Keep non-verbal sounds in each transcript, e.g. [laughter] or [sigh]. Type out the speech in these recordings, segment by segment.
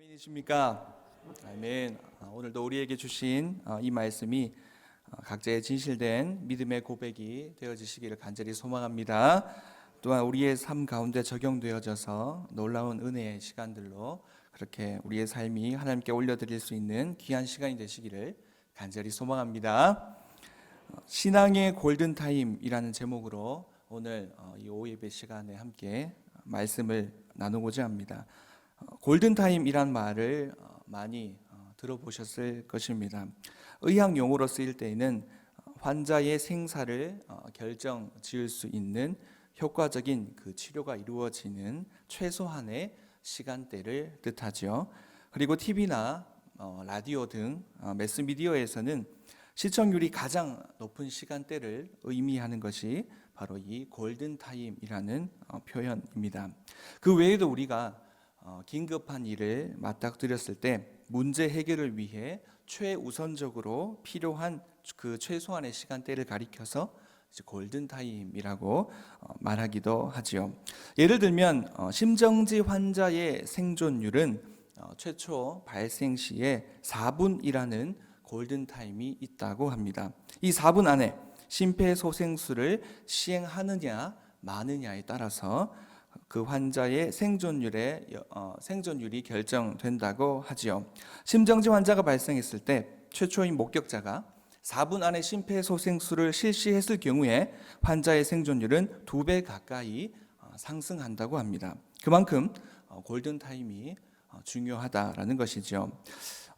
아멘이십니까? 아멘. 아, 오늘도 우리에게 주신 아, 이 말씀이 아, 각자의 진실된 믿음의 고백이 되어지시기를 간절히 소망합니다. 또한 우리의 삶 가운데 적용되어져서 놀라운 은혜의 시간들로 그렇게 우리의 삶이 하나님께 올려드릴 수 있는 귀한 시간이 되시기를 간절히 소망합니다. 어, 신앙의 골든 타임이라는 제목으로 오늘 어, 이 오예배 시간에 함께 말씀을 나누고자 합니다. 어, 골든 타임이란 말을 어, 많이 어, 들어보셨을 것입니다. 의학 용어로 쓰일 때에는 어, 환자의 생사를 어, 결정 지을 수 있는 효과적인 그 치료가 이루어지는 최소한의 시간대를 뜻하죠. 그리고 TV나 라디오 등 어, 매스미디어에서는 시청률이 가장 높은 시간대를 의미하는 것이 바로 이 골든 타임이라는 어, 표현입니다. 그 외에도 우리가 어, 긴급한 일을 맞닥뜨렸을 때 문제 해결을 위해 최우선적으로 필요한 그 최소한의 시간대를 가리켜서 골든 타임이라고 어, 말하기도 하지요. 예를 들면 어, 심정지 환자의 생존율은 어, 최초 발생 시에 4분이라는 골든 타임이 있다고 합니다. 이 4분 안에 심폐소생술을 시행하느냐 마느냐에 따라서 그 환자의 생존율의 어, 생존율이 결정된다고 하지요. 심정지 환자가 발생했을 때 최초인 목격자가 4분 안에 심폐소생술을 실시했을 경우에 환자의 생존율은 두배 가까이 어, 상승한다고 합니다. 그만큼 어, 골든 타임이 어, 중요하다라는 것이죠.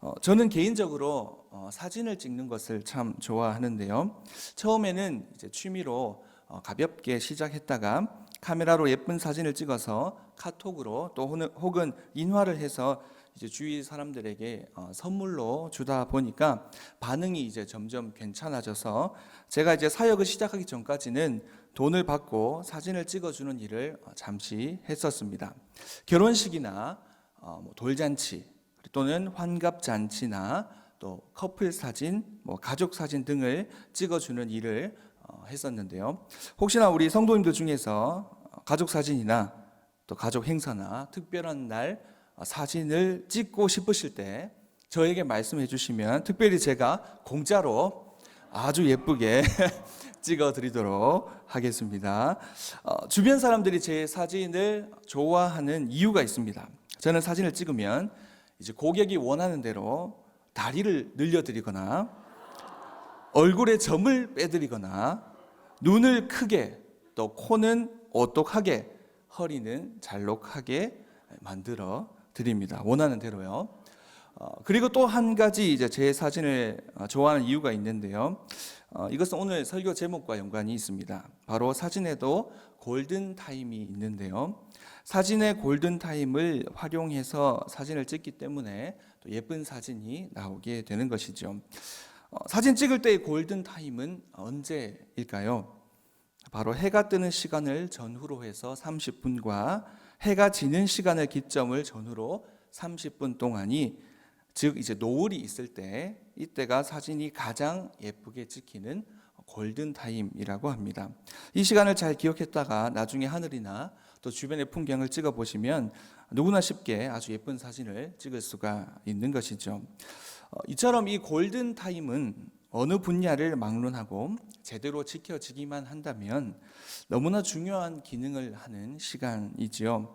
어, 저는 개인적으로 어, 사진을 찍는 것을 참 좋아하는데요. 처음에는 취미로 어, 가볍게 시작했다가 카메라로 예쁜 사진을 찍어서 카톡으로 또 혹은- 인화를 해서 이제 주위 사람들에게 어, 선물로 주다 보니까 반응이 이제 점점 괜찮아져서 제가 이제 사역을 시작하기 전까지는 돈을 받고 사진을 찍어주는 일을 어, 잠시 했었습니다. 결혼식이나 어, 뭐 돌잔치 또는 환갑 잔치나 또 커플 사진, 뭐 가족 사진 등을 찍어주는 일을 어, 했었는데요. 혹시나 우리 성도님들 중에서 어, 가족 사진이나 또 가족 행사나 특별한 날 어, 사진을 찍고 싶으실 때 저에게 말씀해 주시면 특별히 제가 공짜로 아주 예쁘게 [laughs] 찍어 드리도록 하겠습니다. 어, 주변 사람들이 제 사진을 좋아하는 이유가 있습니다. 저는 사진을 찍으면 이제 고객이 원하는 대로 다리를 늘려 드리거나 얼굴에 점을 빼드리거나 눈을 크게 또 코는 오똑하게 허리는 잘록하게 만들어 드립니다. 원하는 대로요. 어, 그리고 또 한 가지 이제 제 사진을 어, 좋아하는 이유가 있는데요. 어, 이것은 오늘 설교 제목과 연관이 있습니다. 바로 사진에도 골든 타임이 있는데요. 사진의 골든 타임을 활용해서 사진을 찍기 때문에 또 예쁜 사진이 나오게 되는 것이죠. 어, 사진 찍을 때의 골든 타임은 언제일까요? 바로 해가 뜨는 시간을 전후로 해서 30분과 해가 지는 시간을 기점을 전후로 30분 동안이 즉 이제 노을이 있을 때 이때가 사진이 가장 예쁘게 찍히는 골든 타임이라고 합니다. 이 시간을 잘 기억했다가 나중에 하늘이나 또 주변의 풍경을 찍어 보시면 누구나 쉽게 아주 예쁜 사진을 찍을 수가 있는 것이죠. 어, 이처럼 이 골든 타임은 어느 분야를 막론하고 제대로 지켜지기만 한다면 너무나 중요한 기능을 하는 시간이지요.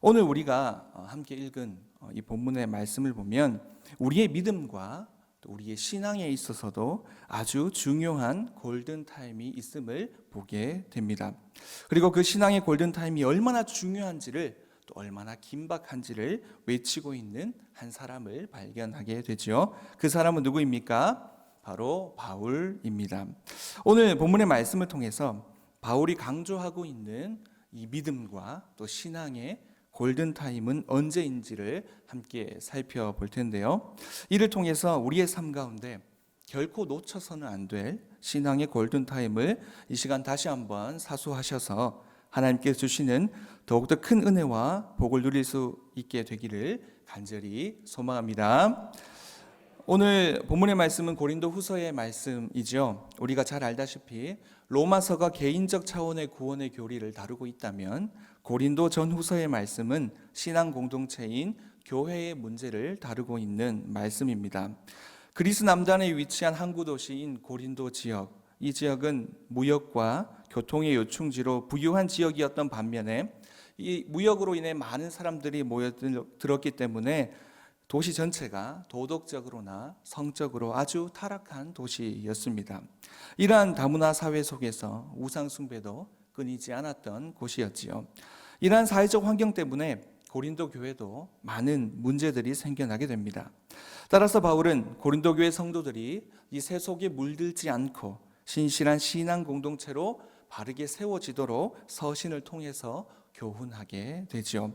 오늘 우리가 어, 함께 읽은 어, 이 본문의 말씀을 보면 우리의 믿음과 또 우리의 신앙에 있어서도 아주 중요한 골든 타임이 있음을 보게 됩니다. 그리고 그 신앙의 골든 타임이 얼마나 중요한지를 또 얼마나 긴박한지를 외치고 있는 한 사람을 발견하게 되죠. 그 사람은 누구입니까? 바로 바울입니다. 오늘 본문의 말씀을 통해서 바울이 강조하고 있는 이 믿음과 또 신앙의 골든 타임은 언제인지를 함께 살펴볼 텐데요. 이를 통해서 우리의 삶 가운데 결코 놓쳐서는 안 될 신앙의 골든 타임을 이 시간 다시 한번 사수하셔서 하나님께 주시는 더욱더 큰 은혜와 복을 누릴 수 있게 되기를 간절히 소망합니다. 오늘 본문의 말씀은 고린도 후서의 말씀이죠. 우리가 잘 알다시피 로마서가 개인적 차원의 구원의 교리를 다루고 있다면 고린도 전 후서의 말씀은 신앙 공동체인 교회의 문제를 다루고 있는 말씀입니다. 그리스 남단에 위치한 항구 도시인 고린도 지역. 이 지역은 무역과 교통의 요충지로 부유한 지역이었던 반면에 이 무역으로 인해 많은 사람들이 모여들었기 때문에 도시 전체가 도덕적으로나 성적으로 아주 타락한 도시였습니다. 이러한 다문화 사회 속에서 우상 숭배도 끊이지 않았던 곳이었지요. 이러한 사회적 환경 때문에 고린도 교회도 많은 문제들이 생겨나게 됩니다. 따라서 바울은 고린도 교회 성도들이 이 세속에 물들지 않고 신실한 신앙 공동체로 바르게 세워지도록 서신을 통해서 교훈하게 되지요.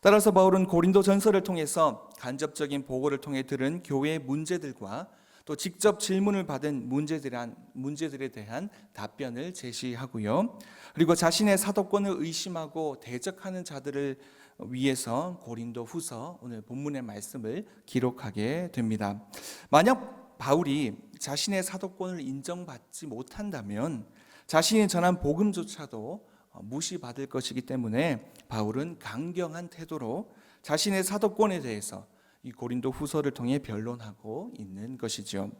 따라서 바울은 고린도 전서를 통해서 간접적인 보고를 통해 들은 교회의 문제들과 또 직접 질문을 받은 문제들에 대한 답변을 제시하고요. 그리고 자신의 사도권을 의심하고 대적하는 자들을 위해서 고린도 후서 오늘 본문의 말씀을 기록하게 됩니다. 만약 바울이 자신의 사도권을 인정받지 못한다면 자신이 전한 복음조차도 무시받을 것이기 때문에 바울은 강경한 태도로 자신의 사도권에 대해서 이 고린도 후서를 통해 변론하고 있는 것이죠.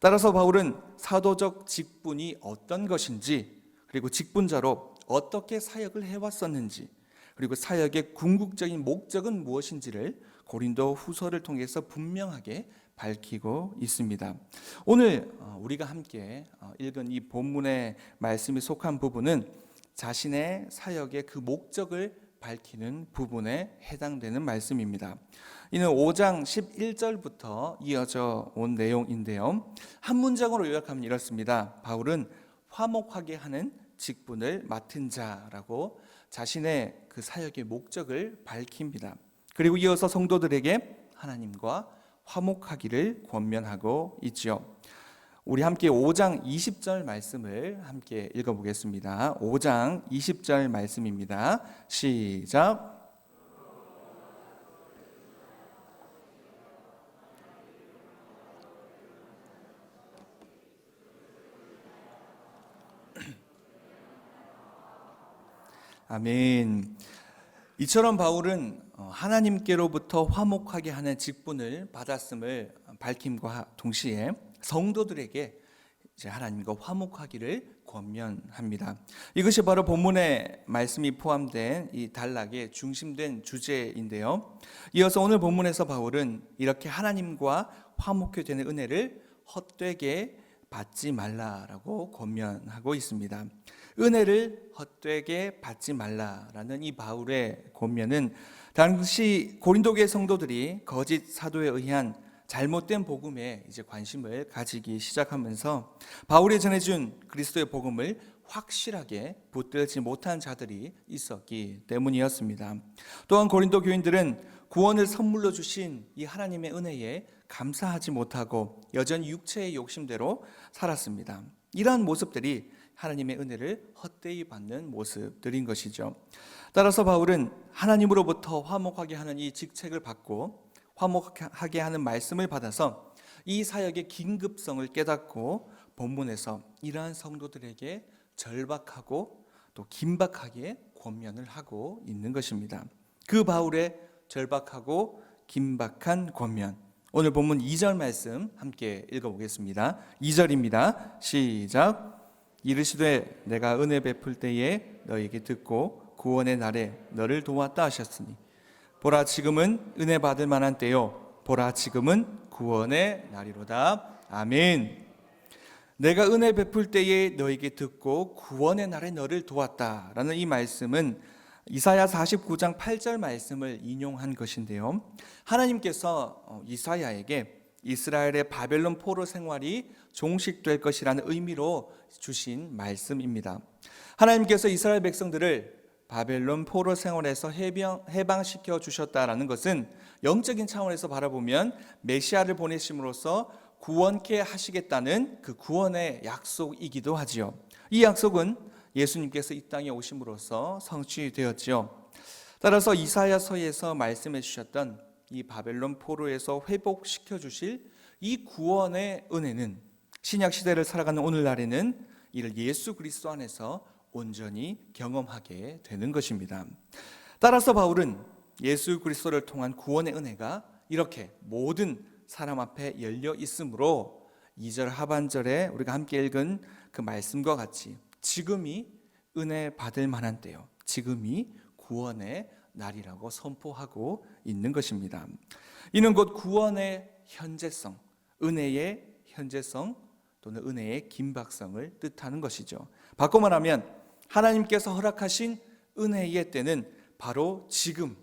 따라서 바울은 사도적 직분이 어떤 것인지 그리고 직분자로 어떻게 사역을 해왔었는지 그리고 사역의 궁극적인 목적은 무엇인지를 고린도 후서를 통해서 분명하게 밝히고 있습니다. 오늘 어, 우리가 함께 어, 읽은 이 본문의 말씀이 속한 부분은 자신의 사역의 그 목적을 밝히는 부분에 해당되는 말씀입니다. 이는 5장 11절부터 이어져 온 내용인데요. 한 문장으로 요약하면 이렇습니다. 바울은 화목하게 하는 직분을 맡은 자라고 자신의 그 사역의 목적을 밝힙니다. 그리고 이어서 성도들에게 하나님과 화목하기를 권면하고 있지요. 우리 함께 5장 20절 말씀을 함께 읽어보겠습니다. 5장 20절 말씀입니다. 시작. 아멘. 이처럼 바울은 어, 하나님께로부터 화목하게 하는 직분을 받았음을 밝힘과 동시에 성도들에게 이제 하나님과 화목하기를 권면합니다. 이것이 바로 본문의 말씀이 포함된 이 단락의 중심된 주제인데요. 이어서 오늘 본문에서 바울은 이렇게 하나님과 화목해 되는 은혜를 헛되게 받지 말라라고 권면하고 있습니다. 은혜를 헛되게 받지 말라라는 이 바울의 권면은 당시 고린도계 성도들이 거짓 사도에 의한 잘못된 복음에 이제 관심을 가지기 시작하면서 바울이 전해준 그리스도의 복음을 확실하게 붙들지 못한 자들이 있었기 때문이었습니다. 또한 고린도 교인들은 구원을 선물로 주신 이 하나님의 은혜에 감사하지 못하고 여전히 육체의 욕심대로 살았습니다. 이러한 모습들이 하나님의 은혜를 헛되이 받는 모습들인 것이죠. 따라서 바울은 하나님으로부터 화목하게 하는 이 직책을 받고 화목하게 하는 말씀을 받아서 이 사역의 긴급성을 깨닫고 본문에서 이러한 성도들에게 절박하고 또 긴박하게 권면을 하고 있는 것입니다. 그 바울의 절박하고 긴박한 권면. 오늘 본문 2절 말씀 함께 읽어보겠습니다. 2절입니다. 시작. 이르시되 내가 은혜 베풀 때에 너에게 듣고 구원의 날에 너를 도왔다 하셨으니 보라 지금은 은혜 받을 만한 때요. 보라 지금은 구원의 날이로다. 아멘. 내가 은혜 베풀 때에 너에게 듣고 구원의 날에 너를 도왔다라는 이 말씀은 이사야 49장 8절 말씀을 인용한 것인데요. 하나님께서 어, 이사야에게 이스라엘의 바벨론 포로 생활이 종식될 것이라는 의미로 주신 말씀입니다. 하나님께서 이스라엘 백성들을 바벨론 포로 생활에서 해방, 해방시켜 주셨다라는 것은 영적인 차원에서 바라보면 메시아를 보내심으로써 구원케 하시겠다는 그 구원의 약속이기도 하지요. 이 약속은 예수님께서 이 땅에 오심으로써 성취되었지요. 따라서 이사야서에서 말씀해 주셨던 이 바벨론 포로에서 회복시켜 주실 이 구원의 은혜는 신약 시대를 살아가는 오늘날에는 이를 예수 그리스도 안에서 온전히 경험하게 되는 것입니다. 따라서 바울은 예수 그리스도를 통한 구원의 은혜가 이렇게 모든 사람 앞에 열려 있으므로 2절 하반절에 우리가 함께 읽은 그 말씀과 같이 지금이 은혜 받을 만한 때요. 지금이 구원의 날이라고 선포하고 있는 것입니다. 이는 곧 구원의 현재성, 은혜의 현재성 또는 은혜의 긴박성을 뜻하는 것이죠. 바꿔 말하면 하나님께서 허락하신 은혜의 때는 바로 지금,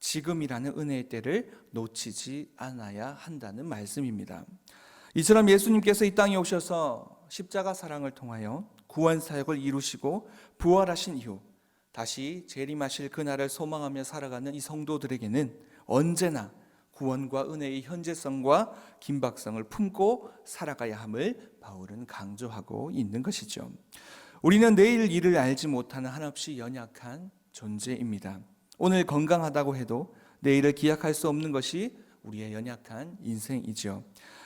지금이라는 은혜의 때를 놓치지 않아야 한다는 말씀입니다. 이처럼 예수님께서 이 땅에 오셔서 십자가 사랑을 통하여 구원 사역을 이루시고 부활하신 이후 다시 재림하실 그날을 소망하며 살아가는 이 성도들에게는 언제나 구원과 은혜의 현재성과 긴박성을 품고 살아가야 함을 바울은 강조하고 있는 것이죠. 우리는 내일 일을 알지 못하는 한없이 연약한 존재입니다. 오늘 건강하다고 해도 내일을 기약할 수 없는 것이 우리의 연약한 인생이죠.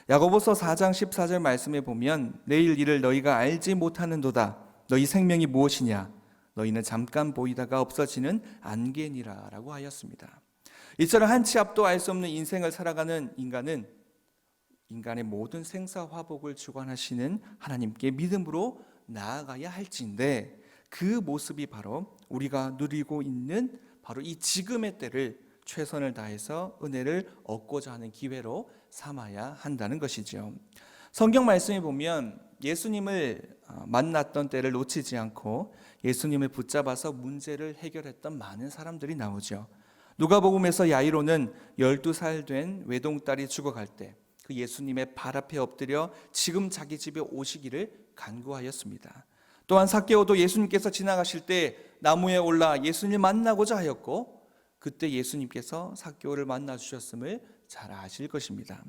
야고보서 4장 14절 말씀에 보면 내일 일을 너희가 알지 못하는도다. 너희 생명이 무엇이냐? 너희는 잠깐 보이다가 없어지는 안개니라라고 하였습니다. 이처럼 한치 앞도 알 수 없는 인생을 살아가는 인간은 인간의 모든 생사 화복을 주관하시는 하나님께 믿음으로 나아가야 할지인데 그 모습이 바로 우리가 누리고 있는 바로 이 지금의 때를 최선을 다해서 은혜를 얻고자 하는 기회로 삼아야 한다는 것이죠. 성경 말씀에 보면 예수님을 어, 만났던 때를 놓치지 않고 예수님을 붙잡아서 문제를 해결했던 많은 사람들이 나오죠. 누가복음에서 야이로는 12살 된 외동딸이 죽어갈 때 그 예수님의 발 앞에 엎드려 지금 자기 집에 오시기를 간구하였습니다. 또한 사케오도 예수님께서 지나가실 때 나무에 올라 예수님을 만나고자 하였고 그때 예수님께서 사케오를 만나 주셨음을 잘 아실 것입니다.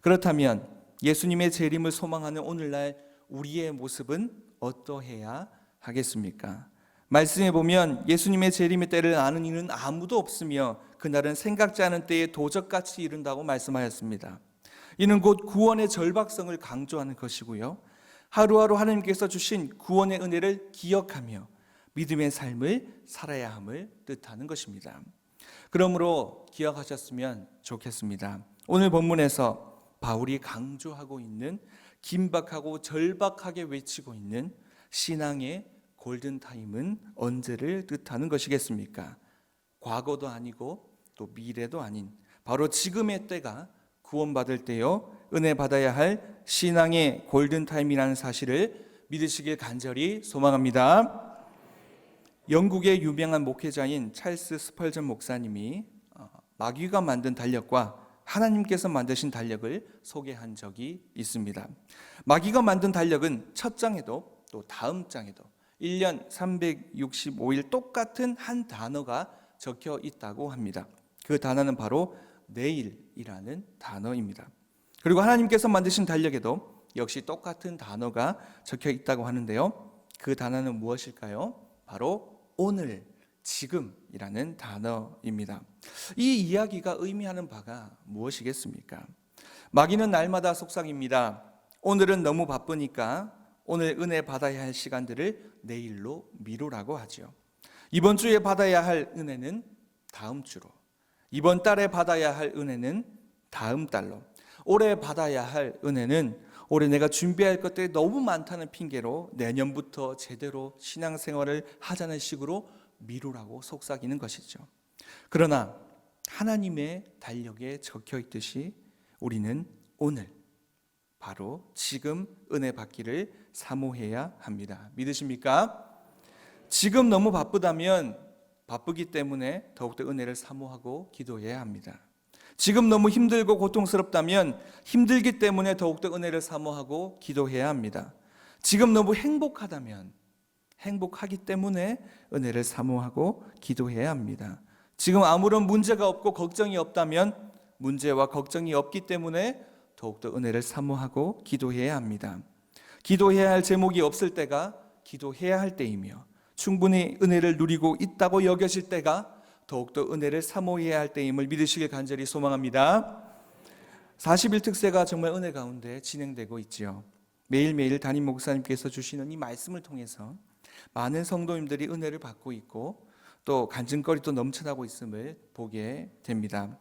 그렇다면 예수님의 재림을 소망하는 오늘날 우리의 모습은 어떠해야 하겠습니까? 말씀에 보면 예수님의 재림의 때를 아는 이는 아무도 없으며 그날은 생각지 않은 때에 도적같이 이른다고 말씀하였습니다. 이는 곧 구원의 절박성을 강조하는 것이고요. 하루하루 하나님께서 주신 구원의 은혜를 기억하며 믿음의 삶을 살아야 함을 뜻하는 것입니다. 그러므로 기억하셨으면 좋겠습니다. 오늘 본문에서 바울이 강조하고 있는 긴박하고 절박하게 외치고 있는 신앙의 골든타임은 언제를 뜻하는 것이겠습니까? 과거도 아니고 또 미래도 아닌 바로 지금의 때가 구원받을 때요 은혜 받아야 할 신앙의 골든타임이라는 사실을 믿으시길 간절히 소망합니다. 영국의 유명한 목회자인 찰스 스펄전 목사님이 어, 마귀가 만든 달력과 하나님께서 만드신 달력을 소개한 적이 있습니다. 마귀가 만든 달력은 첫 장에도 또 다음 장에도 1년 365일 똑같은 한 단어가 적혀 있다고 합니다. 그 단어는 바로 내일이라는 단어입니다. 그리고 하나님께서 만드신 달력에도 역시 똑같은 단어가 적혀 있다고 하는데요. 그 단어는 무엇일까요? 바로 오늘, 지금이라는 단어입니다. 이 이야기가 의미하는 바가 무엇이겠습니까? 마귀는 날마다 속삭입니다. 오늘은 너무 바쁘니까 오늘 은혜 받아야 할 시간들을 내일로 미루라고 하죠. 이번 주에 받아야 할 은혜는 다음 주로, 이번 달에 받아야 할 은혜는 다음 달로, 올해 받아야 할 은혜는 올해 내가 준비할 것들이 너무 많다는 핑계로 내년부터 제대로 신앙생활을 하자는 식으로 미루라고 속삭이는 것이죠. 그러나 하나님의 달력에 적혀 있듯이 우리는 오늘 바로 지금 은혜 받기를 사모해야 합니다. 믿으십니까? 지금 너무 바쁘다면 바쁘기 때문에 더욱더 은혜를 사모하고 기도해야 합니다. 지금 너무 힘들고 고통스럽다면 힘들기 때문에 더욱더 은혜를 사모하고 기도해야 합니다. 지금 너무 행복하다면 행복하기 때문에 은혜를 사모하고 기도해야 합니다. 지금 아무런 문제가 없고 걱정이 없다면 문제와 걱정이 없기 때문에 더욱더 은혜를 사모하고 기도해야 합니다. 기도해야 할 제목이 없을 때가 기도해야 할 때이며 충분히 은혜를 누리고 있다고 여겨질 때가 더욱더 은혜를 사모해야 할 때임을 믿으시길 간절히 소망합니다. 41특세가 정말 은혜 가운데 진행되고 있지요. 매일매일 담임 목사님께서 주시는 이 말씀을 통해서 많은 성도님들이 은혜를 받고 있고 또 간증거리도 넘쳐나고 있음을 보게 됩니다.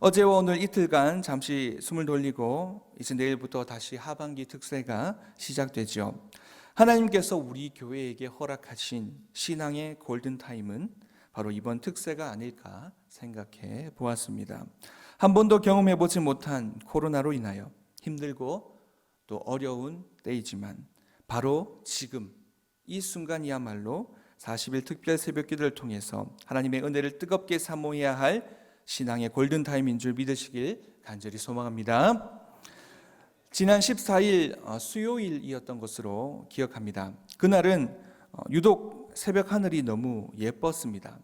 어제와 오늘 이틀간 잠시 숨을 돌리고 이제 내일부터 다시 하반기 특세가 시작되죠. 하나님께서 우리 교회에게 허락하신 신앙의 골든 타임은 바로 이번 특세가 아닐까 생각해 보았습니다. 한 번도 경험해 보지 못한 코로나로 인하여 힘들고 또 어려운 때이지만 바로 지금 이 순간이야말로 40일 특별 새벽 기도를 통해서 하나님의 은혜를 뜨겁게 사모해야 할 신앙의 골든 타임인 줄 믿으시길 간절히 소망합니다. 지난 14일 어, 수요일이었던 것으로 기억합니다. 그날은 어, 유독 새벽 하늘이 너무 예뻤습니다.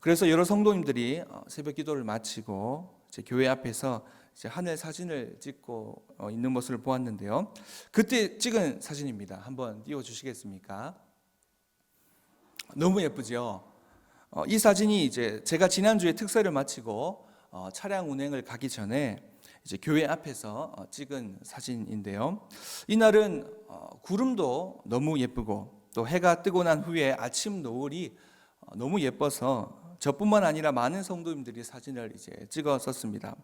그래서 여러 성도님들이 어, 새벽 기도를 마치고 이제 교회 앞에서 하늘 사진을 찍고 어, 있는 모습을 보았는데요. 그때 찍은 사진입니다. 한번 띄워 주시겠습니까? 너무 예쁘죠. 어, 이 사진이 이제 제가 지난주에 특사를 마치고 어, 차량 운행을 가기 전에 이제 교회 앞에서 어, 찍은 사진인데요. 이날은 어, 구름도 너무 예쁘고 또 해가 뜨고 난 후에 아침 노을이 어, 너무 예뻐서 저뿐만 아니라 많은 성도님들이 사진을 이제 찍었었습니다.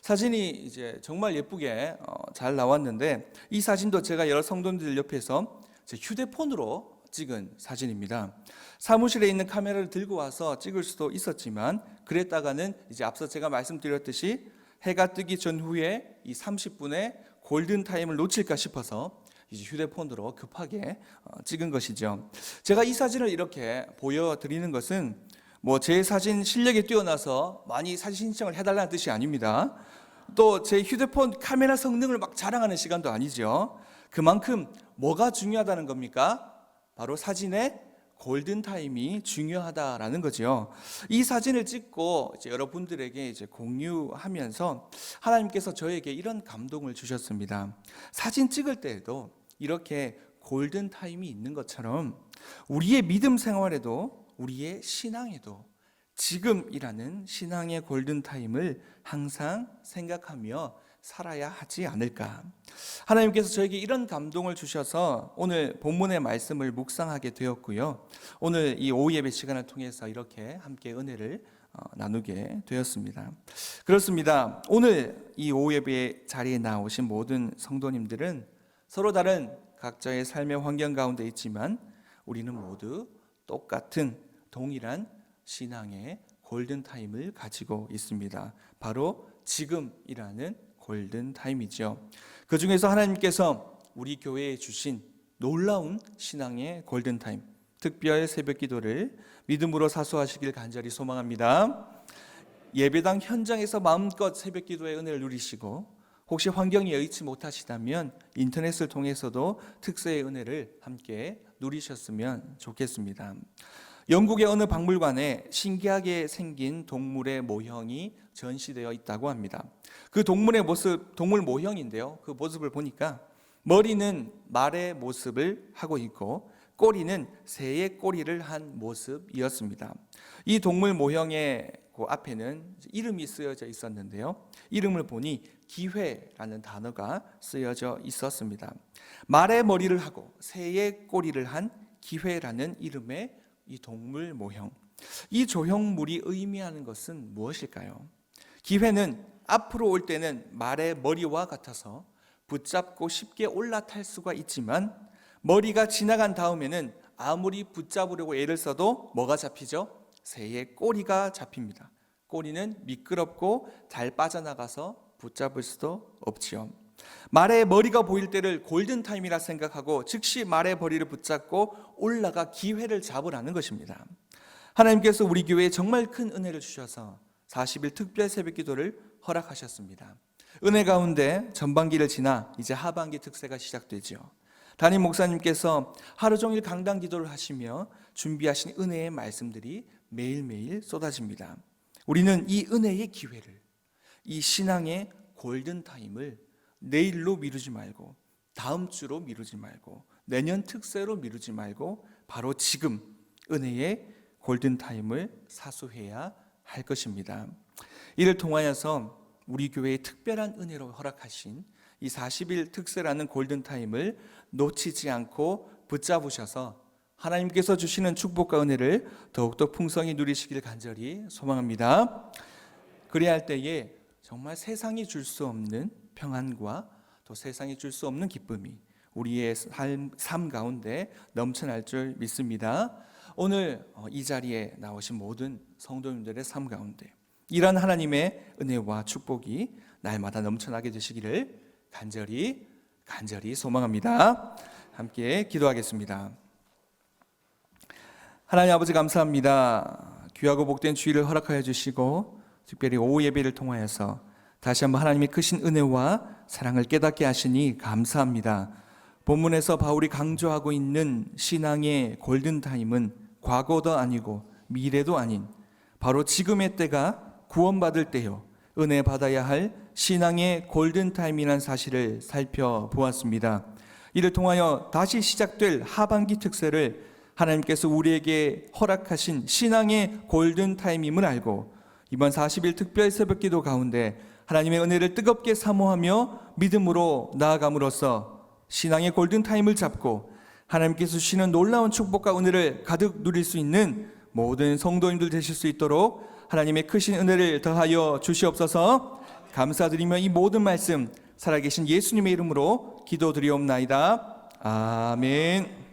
사진이 이제 정말 예쁘게 어, 잘 나왔는데 이 사진도 제가 여러 성도님들 옆에서 제 휴대폰으로 찍은 사진입니다. 사무실에 있는 카메라를 들고 와서 찍을 수도 있었지만 그랬다가는 이제 앞서 제가 말씀드렸듯이 해가 뜨기 전후에 이 30분의 골든 타임을 놓칠까 싶어서 이제 휴대폰으로 급하게 어, 찍은 것이죠. 제가 이 사진을 이렇게 보여드리는 것은 뭐 제 사진 실력이 뛰어나서 많이 사진 신청을 해달라는 뜻이 아닙니다. 또 제 휴대폰 카메라 성능을 막 자랑하는 시간도 아니죠. 그만큼 뭐가 중요하다는 겁니까? 바로 사진의 골든 타임이 중요하다라는 거죠. 이 사진을 찍고 이제 여러분들에게 이제 공유하면서 하나님께서 저에게 이런 감동을 주셨습니다. 사진 찍을 때에도 이렇게 골든 타임이 있는 것처럼 우리의 믿음 생활에도 우리의 신앙에도 지금이라는 신앙의 골든 타임을 항상 생각하며 살아야 하지 않을까. 하나님께서 저에게 이런 감동을 주셔서 오늘 본문의 말씀을 묵상하게 되었고요. 오늘 이 오후 예배 시간을 통해서 이렇게 함께 은혜를 어, 나누게 되었습니다. 그렇습니다. 오늘 이 오후 예배 자리에 나오신 모든 성도님들은 서로 다른 각자의 삶의 환경 가운데 있지만 우리는 모두 똑같은 동일한 신앙의 골든 타임을 가지고 있습니다. 바로 지금이라는 골든 타임이죠. 그 중에서 하나님께서 우리 교회에 주신 놀라운 신앙의 골든 타임, 특별 새벽 기도를 믿음으로 사수하시길 간절히 소망합니다. 예배당 현장에서 마음껏 새벽 기도의 은혜를 누리시고 혹시 환경이 여의치 못하시다면 인터넷을 통해서도 특세의 은혜를 함께 누리셨으면 좋겠습니다. 영국의 어느 박물관에 신기하게 생긴 동물의 모형이 전시되어 있다고 합니다. 그 동물의 모습, 동물 모형인데요. 그 모습을 보니까 머리는 말의 모습을 하고 있고 꼬리는 새의 꼬리를 한 모습이었습니다. 이 동물 모형의 그 앞에는 이름이 쓰여져 있었는데요. 이름을 보니 기회라는 단어가 쓰여져 있었습니다. 말의 머리를 하고 새의 꼬리를 한 기회라는 이름의 이 동물 모형. 이 조형물이 의미하는 것은 무엇일까요? 기회는 앞으로 올 때는 말의 머리와 같아서 붙잡고 쉽게 올라탈 수가 있지만 머리가 지나간 다음에는 아무리 붙잡으려고 애를 써도 뭐가 잡히죠? 새의 꼬리가 잡힙니다. 꼬리는 미끄럽고 잘 빠져나가서 붙잡을 수도 없지요. 말의 머리가 보일 때를 골든 타임이라 생각하고 즉시 말의 머리를 붙잡고 올라가 기회를 잡으라는 것입니다. 하나님께서 우리 교회에 정말 큰 은혜를 주셔서 40일 특별 새벽 기도를 허락하셨습니다. 은혜 가운데 전반기를 지나 이제 하반기 특세가 시작되죠. 담임 목사님께서 하루 종일 강단 기도를 하시며 준비하신 은혜의 말씀들이 매일매일 쏟아집니다. 우리는 이 은혜의 기회를 이 신앙의 골든 타임을 내일로 미루지 말고 다음 주로 미루지 말고 내년 특세로 미루지 말고 바로 지금 은혜의 골든 타임을 사수해야 할 것입니다. 이를 통하여서 우리 교회의 특별한 은혜로 허락하신 이 40일 특세라는 골든 타임을 놓치지 않고 붙잡으셔서 하나님께서 주시는 축복과 은혜를 더욱더 풍성히 누리시길 간절히 소망합니다. 그래야 할 때에 정말 세상이 줄 수 없는 평안과 또 세상이 줄 수 없는 기쁨이 우리의 삶, 삶 가운데 넘쳐날 줄 믿습니다. 오늘 어, 이 자리에 나오신 모든 성도님들의 삶 가운데 이런 하나님의 은혜와 축복이 날마다 넘쳐나게 되시기를 간절히 간절히 소망합니다. 함께 기도하겠습니다. 하나님 아버지 감사합니다. 귀하고 복된 주의를 허락하여 주시고 특별히 오후 예배를 통하여서 다시 한번 하나님의 크신 은혜와 사랑을 깨닫게 하시니 감사합니다. 본문에서 바울이 강조하고 있는 신앙의 골든 타임은 과거도 아니고 미래도 아닌 바로 지금의 때가 구원받을 때요. 은혜 받아야 할 신앙의 골든 타임이라는 사실을 살펴보았습니다. 이를 통하여 다시 시작될 하반기 특세를 하나님께서 우리에게 허락하신 신앙의 골든 타임임을 알고 이번 40일 특별 새벽 기도 가운데 하나님의 은혜를 뜨겁게 사모하며 믿음으로 나아감으로써 신앙의 골든 타임을 잡고 하나님께서 주시는 놀라운 축복과 은혜를 가득 누릴 수 있는 모든 성도님들 되실 수 있도록 하나님의 크신 은혜를 더하여 주시옵소서 감사드리며 이 모든 말씀 살아계신 예수님의 이름으로 기도드리옵나이다. 아멘.